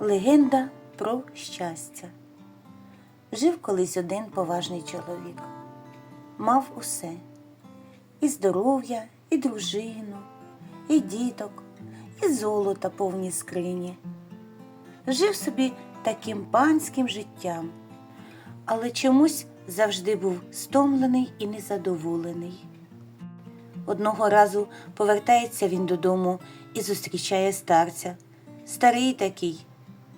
Легенда про щастя. Жив колись один поважний чоловік. Мав усе і здоров'я, і дружину, і діток, і золота повні скрині. Жив собі таким панським життям, але чомусь завжди був стомлений і незадоволений. Одного разу повертається він додому і зустрічає старця. Старий такий,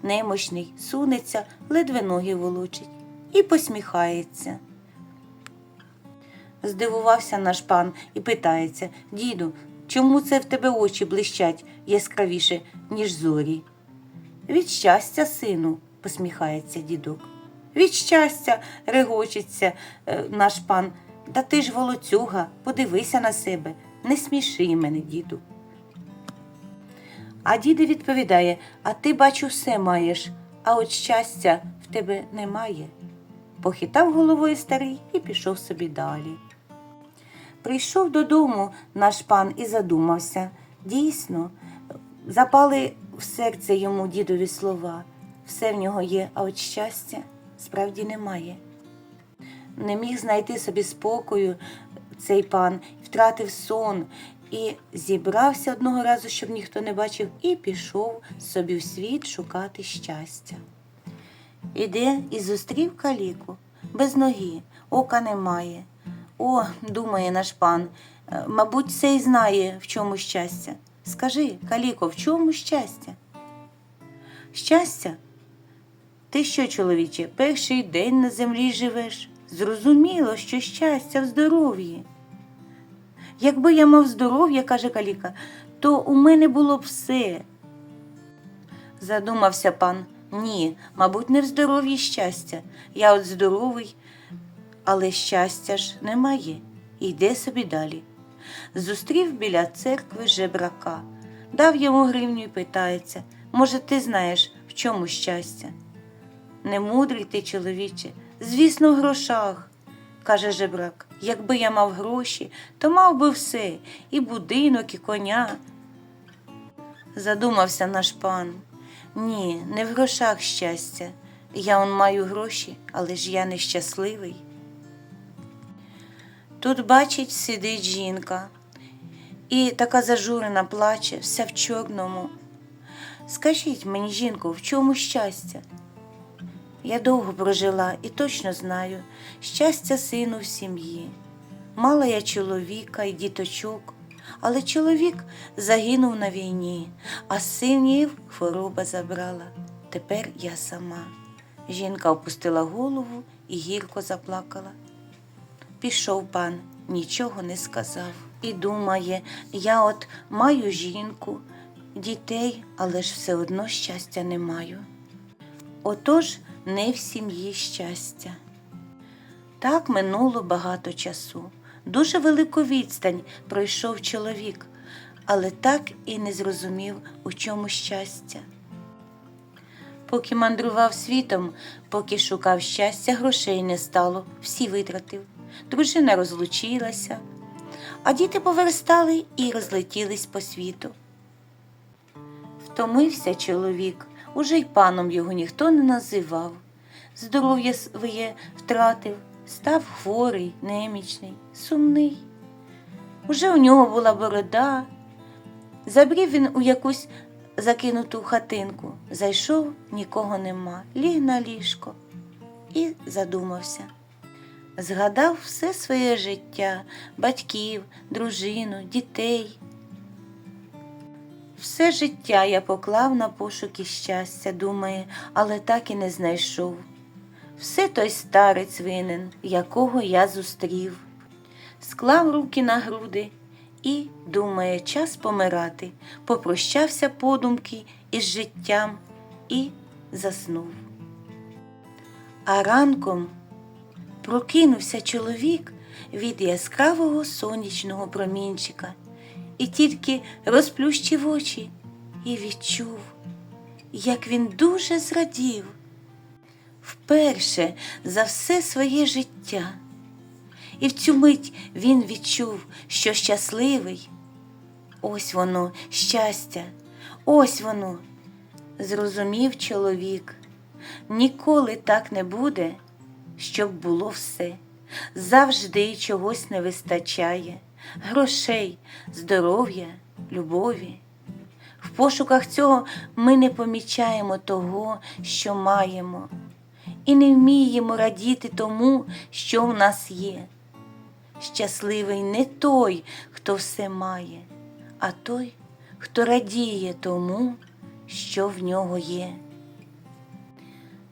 немощний, сунеться, ледве ноги волочить і посміхається. Здивувався наш пан і питається Діду, чому це в тебе очі блищать яскравіше, ніж зорі? Від щастя, сину, посміхається дідок. Від щастя, регочеться е, наш пан. Та ти ж волоцюга, подивися на себе, не сміши мене, діду. А діди відповідає А ти, бачу, все маєш, а от щастя в тебе немає. Похитав головою старий і пішов собі далі. Прийшов додому наш пан і задумався. Дійсно, запали в серце йому дідові слова. Все в нього є, а от щастя справді немає. Не міг знайти собі спокою цей пан, втратив сон і зібрався одного разу, щоб ніхто не бачив, і пішов собі в світ шукати щастя. Іде і зустрів каліку без ноги, ока немає. О, думає наш пан, е, мабуть, цей знає, в чому щастя. Скажи, каліко, в чому щастя? Щастя? Ти що, чоловіче, перший день на землі живеш? Зрозуміло, що щастя в здоров'ї. Якби я мав здоров'я, каже каліка, то у мене було б все. Задумався пан. Ні, мабуть, не в здоров'ї щастя. Я от здоровий, але щастя ж немає. Йде собі далі. Зустрів біля церкви жебрака, дав йому гривню і питається, може, ти знаєш, в чому щастя? Не мудрий ти, чоловіче, звісно, в грошах, каже жебрак. Якби я мав гроші, то мав би все, і будинок, і коня. Задумався наш пан. Ні, не в грошах щастя. Я он маю гроші, але ж я нещасливий. Тут, бачить, сидить жінка, і така зажурена плаче, вся в чорному. Скажіть мені, жінко, в чому щастя? Я довго прожила і точно знаю щастя сину в сім'ї. Мала я чоловіка і діточок, але чоловік загинув на війні, а синів хвороба забрала. Тепер я сама. Жінка опустила голову і гірко заплакала. Пішов пан, нічого не сказав. І думає, я от маю жінку, дітей, але ж все одно щастя не маю. Отож не в сім'ї щастя. Так минуло багато часу. Дуже велику відстань пройшов чоловік, але так і не зрозумів, у чому щастя. Поки мандрував світом, поки шукав щастя, грошей не стало, всі витратив. Дружина розлучилася, а діти поверстали і розлетілись по світу. Втомився чоловік, уже й паном його ніхто не називав. Здоров'я своє втратив, став хворий, немічний, сумний. Уже у нього була борода. Забрів він у якусь закинуту хатинку, зайшов, нікого нема, ліг на ліжко і задумався. Згадав все своє життя, батьків, дружину, дітей. Все життя я поклав на пошуки щастя, думає, але так і не знайшов. Все той старець винен, якого я зустрів. Склав руки на груди і, думає, час помирати, попрощався подумки із життям і заснув. А ранком прокинувся чоловік від яскравого сонячного промінчика і тільки розплющив очі і відчув, як він дуже зрадів вперше за все своє життя. І в цю мить він відчув, що щасливий. Ось воно, щастя, ось воно. зрозумів чоловік, ніколи так не буде, щоб було все. Завжди чогось не вистачає грошей, здоров'я, любові. В пошуках цього ми не помічаємо того, що маємо, і не вміємо радіти тому, що в нас є. Щасливий не той, хто все має, а той, хто радіє тому, що в нього є.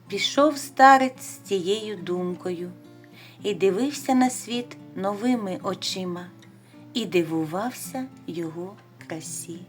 Пішов старець з цією думкою і дивився на світ новими очима, і дивувався його красі.